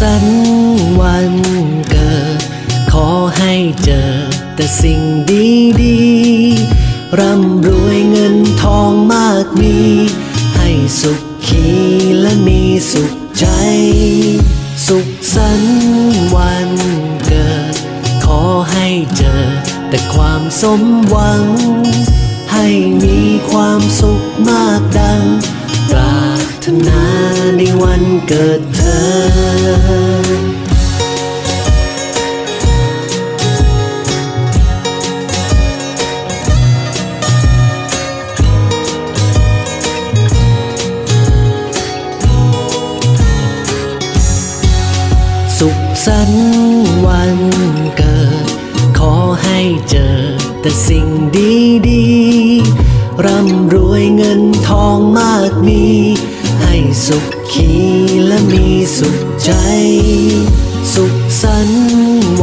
สันต์วันเกิด ขอให้เจอแต่สิ่งดีๆ ร่ำรวยเงินทองมากมี ให้สุขขีและมีสุขใจ สุขสันวันเกิด ขอให้เจอแต่ความสมหวัง ให้มีความสุขมากดังปรารถนาในวันเกิดเธอ สันวันเกิด ขอให้เจอแต่สิ่งดีๆ ร่ำรวยเงินทองมากมี ให้สุขขีและมีสุขใจ สุขสัน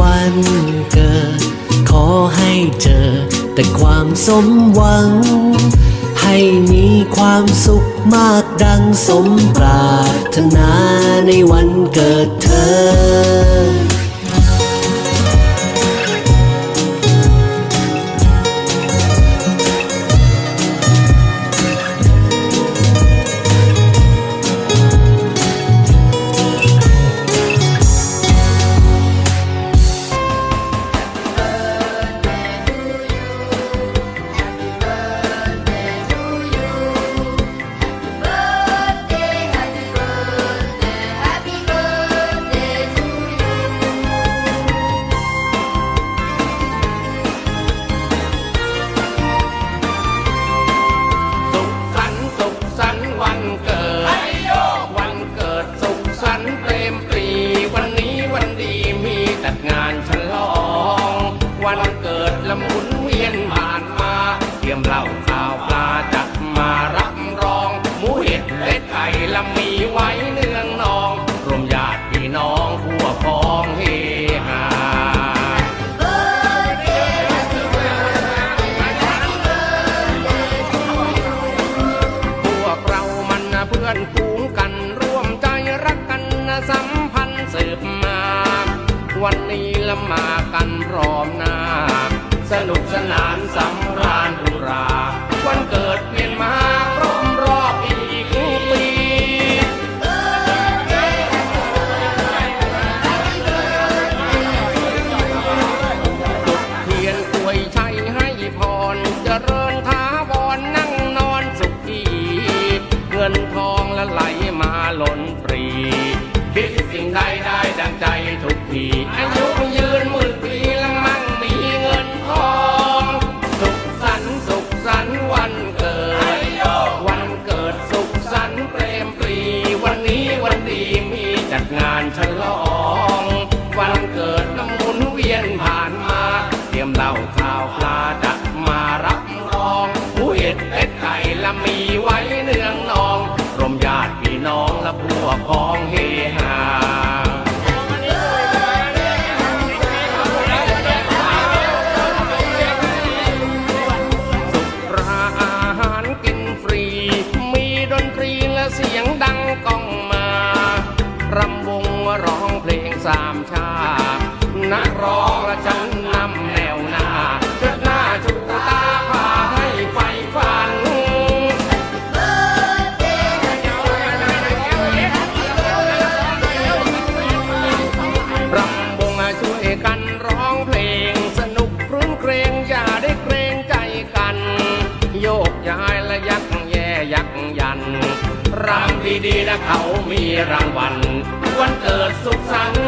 วันเกิด ขอให้เจอแต่ความสมหวัง ให้มีความสุขมากดังสมปรารถนาในวันเกิดเธอ พื่อนฝูงกันร่วมใจรักกันนะสัมพันธ์สืบมา วันนี้ละมากันพร้อมหน้า สนุกสนานสำ องละไหลมาล้นปรี คิดสิ่งใดได้ดังใจทุกทีอายุยืนมือามชาตินักร้องและฉันนำแนวหน้าเชิดหน้าชูตาพาให้ไฟฟัน รำวงช่วยกันร้องเพลงสนุกครื้นเครงอย่าได้เกรงใจกัน โยกย้ายและยักแย่ยักยันรำดีๆนะเขามีรางวัลวันเกิดสุขสันต์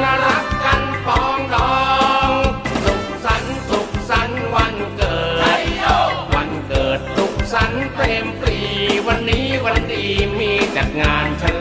จักงานฉัน